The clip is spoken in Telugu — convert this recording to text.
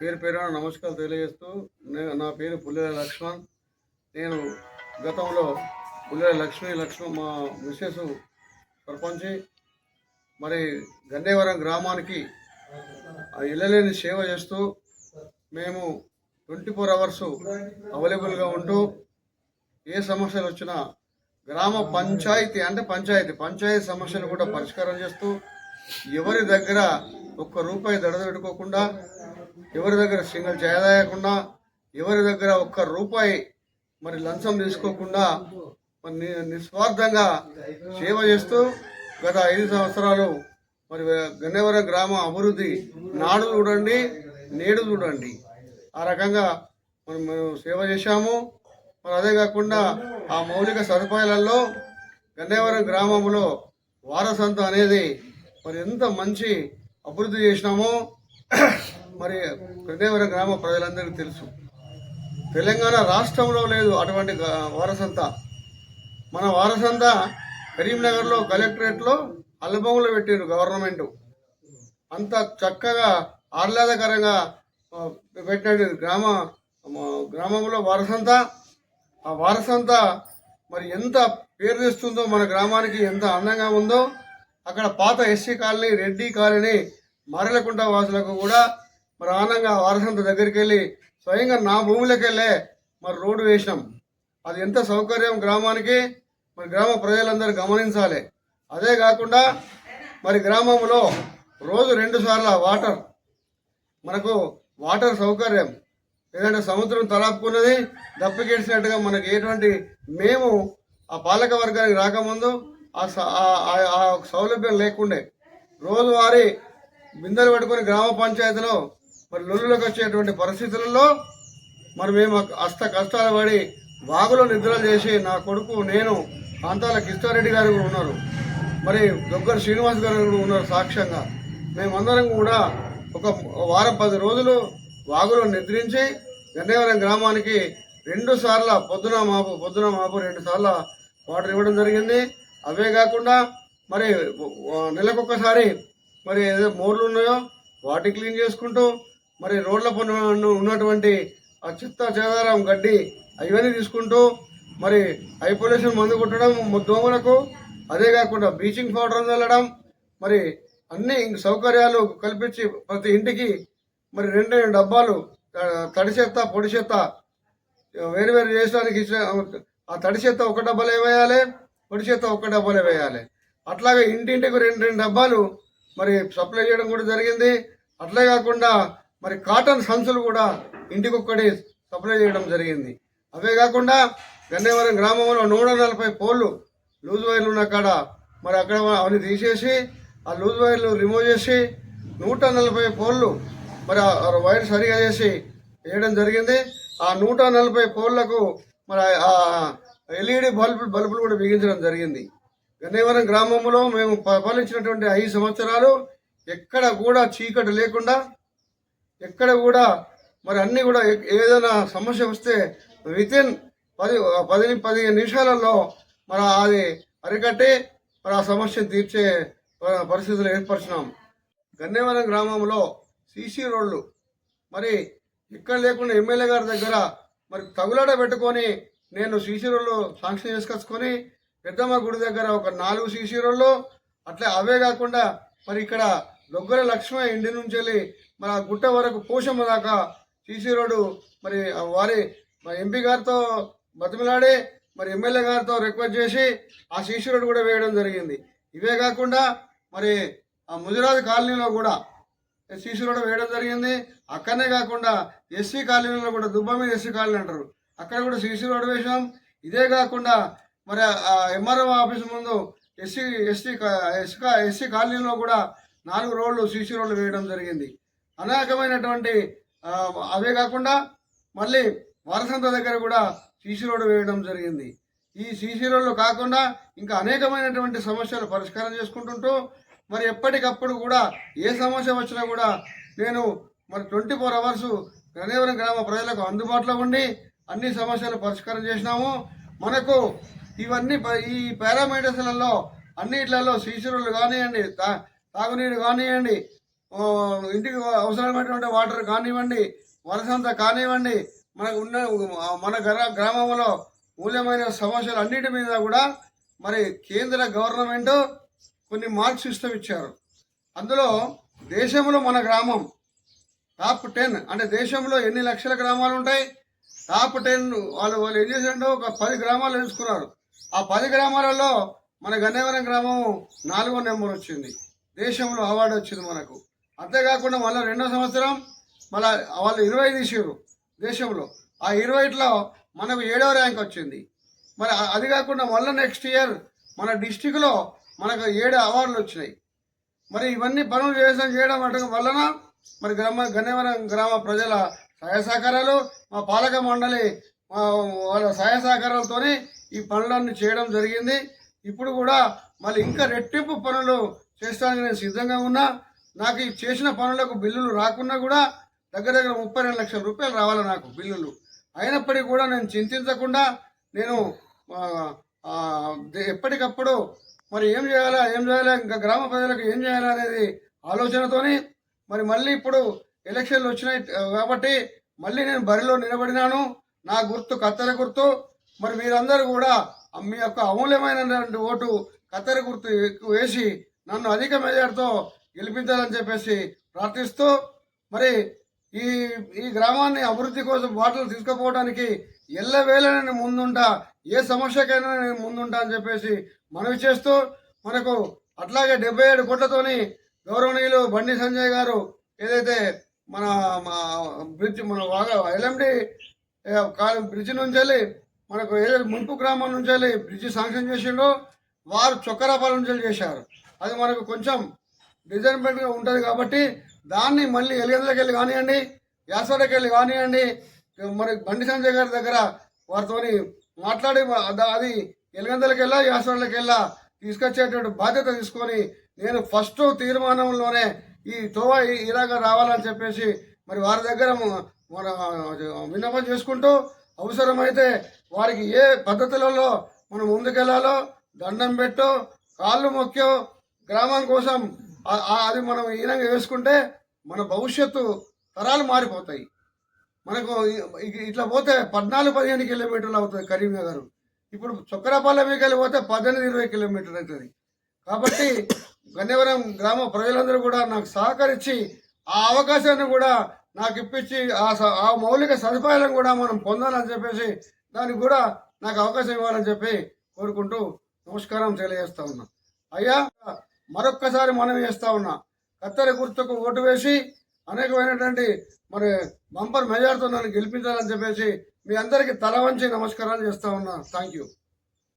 పేరు పేరున నమస్కారాలు తెలియజేస్తూ నేను నా పేరు పుల్లెల లక్ష్మణ్. నేను గతంలో పుల్లెల లక్ష్మీ లక్ష్మణ్ మా మిస్సెస్ సర్పంచి మరి గన్నేవరం గ్రామానికి ఆ ఇళ్ళలేని సేవ చేస్తూ మేము ట్వంటీ ఫోర్ అవర్స్ అవైలబుల్గా ఉంటూ ఏ సమస్యలు వచ్చినా గ్రామ పంచాయతీ అంటే పంచాయతీ పంచాయతీ సమస్యలు కూడా పరిష్కారం చేస్తూ ఎవరి దగ్గర ఒక్క రూపాయి దడదెట్టుకోకుండా ఎవరి దగ్గర సింగల్ చేయదాయకుండా ఎవరి దగ్గర ఒక్క రూపాయి మరి లంచం తీసుకోకుండా మరి నిస్వార్థంగా సేవ చేస్తూ గత ఐదు సంవత్సరాలు మరి గన్నవరం గ్రామ అభివృద్ధి నాడు చూడండి నేడు చూడండి. ఆ రకంగా మనం మేము సేవ చేశాము. మరి అదే కాకుండా ఆ మౌలిక సదుపాయాలలో గన్నేవరం గ్రామంలో వారసంత అనేది మరి ఎంత మంచి అభివృద్ధి చేసినామో మరి గన్నేవరం గ్రామ ప్రజలందరికీ తెలుసు. తెలంగాణ రాష్ట్రంలో లేదు అటువంటి వారసంత. మన వారసంత కరీంనగర్లో కలెక్టరేట్లో అల్బములు పెట్టారు గవర్నమెంట్. అంత చక్కగా ఆహ్లాదకరంగా పెట్టాడు పెట్టినట్టు గ్రామ గ్రామంలో వారసంత. ఆ వారసంత మరి ఎంత పేరు తెస్తుందో మన గ్రామానికి ఎంత అందంగా ఉందో అక్కడ పాత S C colony Reddy colony Maralakunta వాసులకు కూడా మరి ఆనందంగా వారసంత దగ్గరికి వెళ్ళి స్వయంగా నా భూమిలోకి వెళ్ళే మరి రోడ్డు వేసినాం. అది ఎంత సౌకర్యం గ్రామానికి మరి గ్రామ ప్రజలందరూ గమనించాలి. అదే కాకుండా మరి గ్రామంలో రోజు రెండు సార్ల వాటర్ మనకు వాటర్ సౌకర్యం. ఏదంటే సముద్రం తలాపుకున్నది దప్పికేసినట్టుగా మనకి ఎటువంటి మేము ఆ పాలక వర్గానికి రాకముందు ఆ ఆ- ఆ- సౌలభ్యం లేకుండే. రోజువారీ బిందెలు పట్టుకొని గ్రామ పంచాయతీలో మరి లొల్లులోకి వచ్చేటువంటి పరిస్థితులలో మరి మేము అస్త కష్టాలు పడి వాగులో నిద్రలు చేసి నా కొడుకు నేను ప్రాంతాల కిష్టారెడ్డి గారు కూడా ఉన్నారు. మరి దొగ్గర శ్రీనివాస్ గారు కూడా ఉన్నారు సాక్ష్యంగా. మేమందరం కూడా ఒక వారం పది రోజులు వాగులో నిద్రించి గన్నేవరం గ్రామానికి రెండు సార్ల పొద్దున మాపు పొద్దున మాపు రెండు సార్ల వాటర్ ఇవ్వడం జరిగింది. అవే కాకుండా మరి నెలకొకసారి మరి ఏదో మోర్లు ఉన్నాయో వాటి క్లీన్ చేసుకుంటూ మరి రోడ్ల పైన ఉన్నటువంటి ఆ చెత్త చేదారం గడ్డి అవన్నీ తీసుకుంటూ మరి హై పొల్యూషన్ మందు కొట్టడం దోమలకు. అదే కాకుండా బ్లీచింగ్ పౌడర్ చల్లడం మరి అన్ని సౌకర్యాలు కల్పించి ప్రతి ఇంటికి మరి రెండు రెండు డబ్బాలు తడి చెత్త పొడి చెత్త వేరు వేరు చేసడానికి ఇచ్చిన ఆ తడి చెత్త ఒక డబ్బాలే వేయాలి పొడి చెత్త ఒక డబ్బాలే వేయాలి. అట్లాగే ఇంటింటికి రెండు రెండు డబ్బాలు మరి సప్లై చేయడం కూడా జరిగింది. అట్లే కాకుండా మరి కాటన్ సంచులు కూడా ఇంటికి సప్లై చేయడం జరిగింది. అవే కాకుండా గన్నేవరం గ్రామంలో నూట నలభై పోళ్ళు లూజ్ వైర్లు ఉన్న కాడ మరి అక్కడ అవన్నీ తీసేసి ఆ లూజ్ వైర్లు రిమూవ్ చేసి నూట నలభై పోళ్ళు మరి ఆ వైర్ సరిగా చేసి వేయడం జరిగింది. ఆ నూట నలభై పోళ్ళకు మరి ఆ ఎల్ఈడి బల్బు బల్బులు కూడా బిగించడం జరిగింది. గన్నేవరం గ్రామంలో మేము పరిపాలించినటువంటి ఐదు సంవత్సరాలు ఎక్కడ కూడా చీకటి లేకుండా ఎక్కడ కూడా మరి అన్నీ కూడా ఏదైనా సమస్య వస్తే వితిన్ పది పది పదిహేను నిమిషాలలో మరి అది అరికట్టి మరి ఆ సమస్యను తీర్చే పరిస్థితులు ఏర్పరిచినాం. గన్నేవరం గ్రామంలో సీసీ రోడ్లు. మరి ఇక్కడ లేకుండా ఎమ్మెల్యే గారి దగ్గర మరి తగులాడ పెట్టుకొని నేను సీసీ రోడ్లు శాంక్షన్ చేసుకొచ్చుకొని పెద్దమ్మ గుడి దగ్గర ఒక నాలుగు సీసీ రోడ్లు అట్లా అవే కాకుండా మరి ఇక్కడ దొగ్గర లక్ష్మయ్య ఇంటి నుంచి వెళ్ళి మరి ఆ గుట్ట వరకు పోషమ్మ దాకా సీసీ రోడ్డు మరి ఆ వారి మరి ఎంపీ గారితో బతిమిలాడి మరి ఎమ్మెల్యే గారితో రిక్వెస్ట్ చేసి ఆ సీసీ రోడ్డు కూడా వేయడం జరిగింది. ఇవే కాకుండా మరి ఆ ముదిరాజు కాలనీలో కూడా సీసీ రోడ్డు వేయడం జరిగింది. అక్కడనే కాకుండా ఎస్సీ కాలనీలో కూడా దుబ్బ మీద ఎస్సీ కాలనీ అంటారు. అక్కడ కూడా సీసీ రోడ్డు వేసాం ఇదే కాకుండా మరి ఆ ఎంఆర్ఓ ఆఫీస్ ముందు S C S T S C S C కాలనీలో కూడా నాలుగు రోడ్లు సీసీ రోడ్లు వేయడం జరిగింది. అనేకమైనటువంటి అవే కాకుండా మళ్ళీ వారసంత దగ్గర కూడా సీసీ రోడ్డు వేయడం జరిగింది. ఈ సీసీ రోడ్లు కాకుండా ఇంకా అనేకమైనటువంటి సమస్యలు పరిష్కారం చేసుకుంటుంటూ మరి ఎప్పటికప్పుడు కూడా ఏ సమస్య వచ్చినా కూడా నేను మరి ట్వంటీ ఫోర్ అవర్స్ గణేవరం గ్రామ ప్రజలకు అందుబాటులో ఉండి అన్ని సమస్యలు పరిష్కారం చేసినాము. మనకు ఇవన్నీ ప- ఈ పారామీటర్స్లలో అన్నిట్లలో సీసీ రోడ్లు కానివ్వండి తా తాగునీరు కానివ్వండి ఇంటికి అవసరమైనటువంటి వాటర్ కానివ్వండి వరసంత కానివ్వండి మనకు ఉన్న మన గ్రా- గ్రామంలో మూల్యమైన సమస్యలు అన్నిటి మీద కూడా మరి కేంద్ర గవర్నమెంట్ కొన్ని మార్క్స్ సిస్టమ్ ఇచ్చారు. అందులో దేశంలో మన గ్రామం టాప్ టెన్ అంటే దేశంలో ఎన్ని లక్షల గ్రామాలు ఉంటాయి? టాప్ టెన్ వాళ్ళు వాళ్ళు ఏం చేశారంటే ఒక పది గ్రామాలు ఎంచుకున్నారు. ఆ పది గ్రామాలలో మన గన్నేవరం గ్రామం నాలుగో నెంబర్ వచ్చింది. దేశంలో అవార్డు వచ్చింది మనకు. అంతేకాకుండా మళ్ళీ రెండో సంవత్సరం మళ్ళీ వాళ్ళు ఇరవై తీసారు దేశంలో. ఆ ఇరవైలో మనకు ఏడవ ర్యాంక్ వచ్చింది. మరి అది కాకుండా మళ్ళీ నెక్స్ట్ ఇయర్ మన డిస్టిక్లో మనకు ఏడు అవార్డులు వచ్చినాయి. మరి ఇవన్నీ పనులు చేసిన చేయడం వలన మరి గ్రామ గన్నవరం గ్రామ ప్రజల సహాయ సహకారాలు మా పాలక మండలి వాళ్ళ సహాయ సహకారాలతోనే ఈ పనులన్నీ చేయడం జరిగింది. ఇప్పుడు కూడా మళ్ళీ ఇంకా రెట్టింపు పనులు చేస్తానికి నేను సిద్ధంగా ఉన్నా నాకు ఈ చేసిన పనులకు బిల్లులు రాకున్నా కూడా దగ్గర దగ్గర ముప్పై రెండు లక్షల రూపాయలు రావాలి నాకు బిల్లులు. అయినప్పటికీ కూడా నేను చింతించకుండా నేను ఎప్పటికప్పుడు మరి ఏం చేయాలా ఏం చేయాలా ఇంకా గ్రామ ప్రజలకు ఏం చేయాలా అనేది ఆలోచనతోని మరి మళ్ళీ ఇప్పుడు ఎలక్షన్లు వచ్చినాయి కాబట్టి మళ్ళీ నేను బరిలో నిలబడినాను. నా గుర్తు కత్తెర గుర్తు. మరి మీరందరూ కూడా మీ యొక్క అమూల్యమైనటువంటి ఓటు కత్తెర గుర్తు ఎక్కువ వేసి నన్ను అధిక మెజార్టీతో గెలిపించాలని చెప్పేసి ప్రార్థిస్తూ మరి ఈ ఈ గ్రామాన్ని అభివృద్ధి కోసం బాటలు తీసుకుపోవడానికి ఎల్లవేళ నేను ముందుంటా ఏ సమస్యకైనా నేను ముందుంటా అని చెప్పేసి మనవి చేస్తూ మనకు అట్లాగే డెబ్బై ఏడు కోట్లతోని గౌరవనీయులు బండి సంజయ్ గారు ఏదైతే మన మా బ్రిడ్జ్ మన వాగా ఎల్ఎండి బ్రిడ్జ్ నుంచి వెళ్ళి మనకు ఏదైతే ముంపు గ్రామం నుంచి వెళ్ళి బ్రిడ్జ్ శాంక్షన్ చేసిండో వారు చొక్కరాపాల నుంచి వెళ్ళి చేశారు. అది మనకు కొంచెం డిజైన్మెంట్గా ఉంటుంది కాబట్టి దాన్ని మళ్ళీ ఎలిగందలకి వెళ్ళి కానివ్వండి యాసోడకి వెళ్ళి కానివ్వండి మరి బండి సంజయ్ గారి దగ్గర వారితోని మాట్లాడి అది ఎలిగందలకి వెళ్ళా యాసోడలకి వెళ్ళా తీసుకొచ్చేటువంటి బాధ్యత తీసుకొని నేను ఫస్ట్ తీర్మానంలోనే ఈ తోవ ఇలాగ రావాలని చెప్పేసి మరి వారి దగ్గర మన విన్నపం చేసుకుంటూ అవసరమైతే వారికి ఏ పద్ధతులలో మనం ముందుకెళ్ళాలో దండం పెట్టో కాళ్ళు మొక్కో గ్రామం కోసం అది మనం ఈనంగా వేసుకుంటే మన భవిష్యత్తు తరాలు మారిపోతాయి. మనకు ఇట్లా పోతే పద్నాలుగు పదిహేను కిలోమీటర్లు అవుతుంది కరీంనగర్ ఇప్పుడు చొక్కరాపల్లె వెళ్ళి పోతే పద్దెనిమిది ఇరవై కిలోమీటర్లు అవుతుంది. కాబట్టి గన్నవరం గ్రామ ప్రజలందరూ కూడా నాకు సహకరించి ఆ అవకాశాన్ని కూడా నాకు ఇప్పించి ఆ స- ఆ మౌలిక సదుపాయాలను కూడా మనం పొందాలని చెప్పేసి దానికి కూడా నాకు అవకాశం ఇవ్వాలని చెప్పి కోరుకుంటూ నమస్కారం తెలియజేస్తా ఉన్నా. అయ్యా మరొక్కసారి మనం చేస్తా ఉన్నా. కత్తెర గుర్తుకు ఓటు వేసి అనేకమైనటువంటి మరి బంపర్ మెజార్తో నన్ను గెలిపించాలని చెప్పేసి మీ అందరికీ తల వంచి నమస్కారాలు చేస్తా ఉన్నా. Thank you